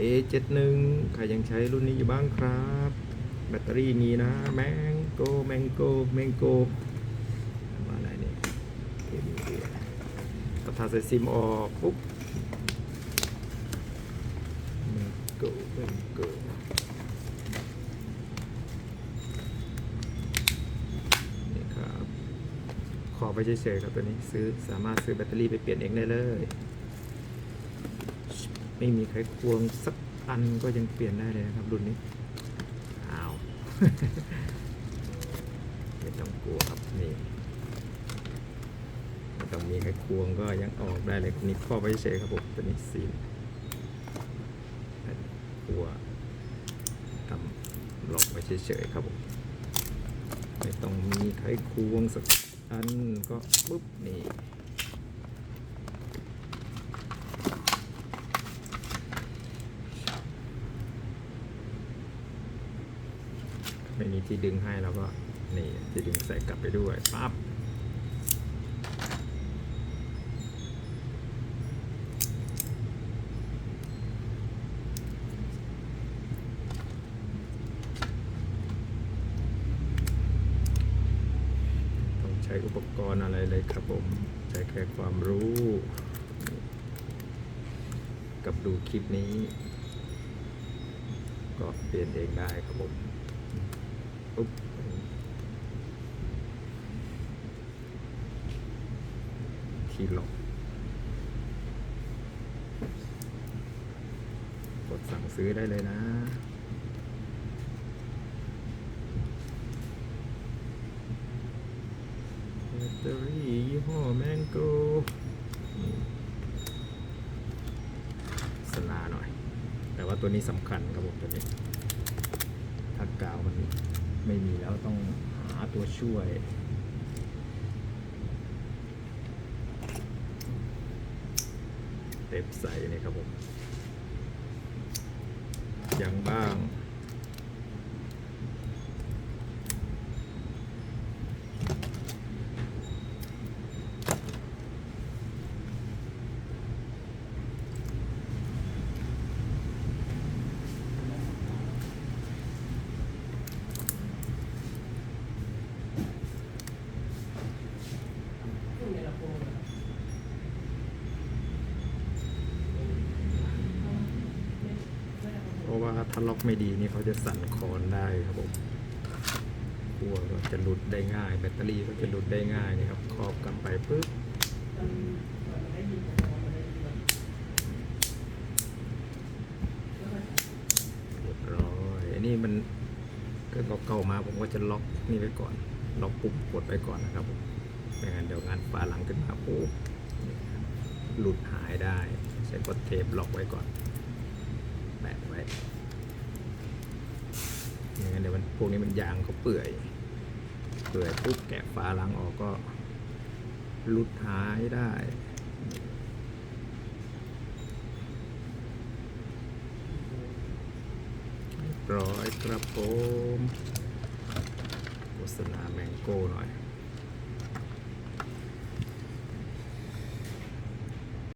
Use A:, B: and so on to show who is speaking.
A: A71 ใครยังใช้รุ่นนี้อยู่บ้างครับ แบตเตอรี่มีนะแมงโกแมงโกแมงโกมาอะไรเนี่ยเอ็มดีก็ทาใส่ซิมออกปุ๊บแมงโกแมงโกนี่ครับ ขอไปเฉยๆครับตัวนี้ซื้อสามารถซื้อแบตเตอรี่ไปเปลี่ยนเองได้เลย ไม่มีใครควงสักอันก็ยังเปลี่ยนได้เลยนะครับรุ่นนี้อ้าวไม่ต้องกลัวครับนี่ไม่ต้องมีใครควงก็ยังออกได้เลยนี่ข้อไปเฉยครับผมตัวนี้ซีนกลัวทำล็อกไว้เฉยๆครับผมไม่ต้องมีใครควงสักอันก็ปุ๊บนี่ ไม่มีที่ดึงให้เราก็นี่ที่ดึงใส่กลับไปด้วยปั๊บต้องใช้อุปกรณ์อะไรเลยครับผมใช้แค่ความรู้ กับดูคลิปนี้ ก็เปลี่ยนเองได้ครับผม ปุ๊บทีล็อกดสั่งซื้อได้เลยนะแบตเตอรี่ยี่ห้อแมงโกสนาหน่อย แต่ว่าตัวนี้สำคัญครับผมตัวนี้ถ้ากาวมัน ไม่มีแล้วต้องหาตัวช่วย เต็บใส่นี่ครับผมยังบ้าง เพราะว่า ถ้าล็อกไม่ดีนี่เขาจะสั่นคอนได้ครับผมขั้วก็จะหลุดได้ง่าย แบตเตอรี่ก็จะหลุดได้ง่ายนี่ครับ ครอบกันไปปุ๊บเรียบร้อยอันนี้มันก็เก่ามาผมก็จะล็อกนี่ไว้ก่อน ล็อกปุ่มกดไว้ก่อนนะครับผมไม่งั้นเดี๋ยวงานฝาหลังขึ้นมาปุ๊บหลุดหายได้ ใช้กดเทปล็อกไว้ก่อน แปะไว้ไม่งั้นเดี๋ยวมัน พวกนี้มันยางเขาเปื่อย เปื่อยปุ๊บแกะฝาหลังออกก็ลุดท้ายได้ร้อยครับผมโฆษณาแมงโก้หน่อย